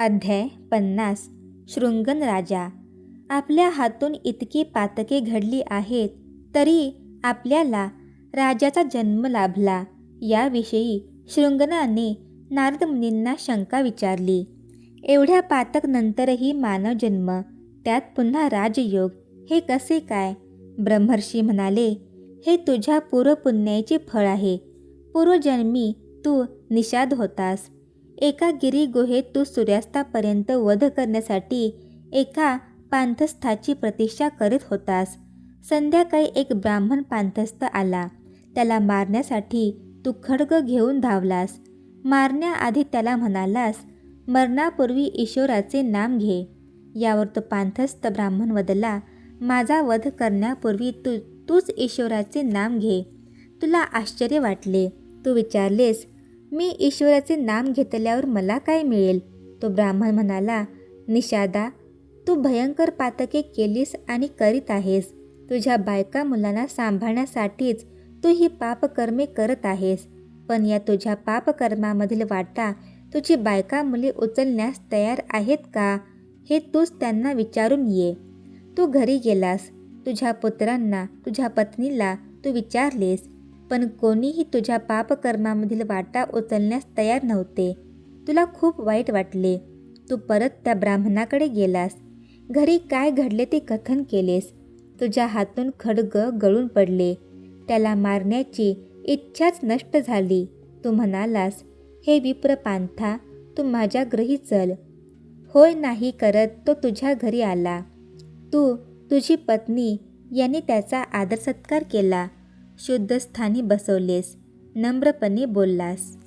अध्याय पन्नास. शृंगन राजा. आपल्या हातून इतकी पातके घडली आहेत तरी आपल्याला राजाचा जन्म लाभला. याविषयी शृंगनाने नारद मुनींना शंका विचारली. एवढ्या पातक नंतरही मानव जन्म त्यात पुन्हा राजयोग हे कसे काय? ब्रह्मर्षी म्हणाले हे तुझ्या पूर्वपुण्याचे फळ आहे. पूर्वजन्मी तू निषाद होतास. एका गिरी गुहेत तू सूर्यास्तापर्यंत वध करण्यासाठी एका पांथस्थाची प्रतीक्षा करीत होतास. संध्याकाळी एक ब्राह्मण पांथस्थ आला. त्याला मारण्यासाठी तू खड्ग घेऊन धावलास. मारण्याआधी त्याला म्हणालास मरणापूर्वी ईश्वराचे नाम घे. यावर तो पांथस्थ ब्राह्मण वदला माझा वध करण्यापूर्वी तू तूच ईश्वराचे नाम घे. तुला आश्चर्य वाटले. तू विचारलेस मी ईश्वराचे नाम घेतल्यावर मला काय मिळेल? तो ब्राह्मण म्हणाला निषादा तू भयंकर पातके केलीस आणि करीत आहेस. तुझ्या बायका मुलांना सांभाळण्यासाठीच तू ही पापकर्मे करत आहेस. पण या तुझ्या पापकर्मामधील वाटा तुझी बायका मुले उचलण्यास तयार आहेत का? हे तूच त्यांना विचारून ये. तू घरी गेलास. तुझ्या पुत्रांना तुझ्या पत्नीला तू विचारलेस. पण कोणीही तुझ्या पापकर्मामधील वाटा उचलण्यास तयार नव्हते. तुला खूप वाईट वाटले. तू परत त्या ब्राह्मणाकडे गेलास. घरी काय घडले ते कथन केलेस. तुझ्या हातून खडग गळून पडले. त्याला मारण्याची इच्छाच नष्ट झाली. तू म्हणालास हे विप्र पांथा तू माझ्या ग्रही चल. होय नाही करत तो तुझ्या घरी आला. तू तुझी पत्नी यांनी त्याचा आदर सत्कार केला. शुद्धस्थानी बसवलेस नम्रपणे बोललास.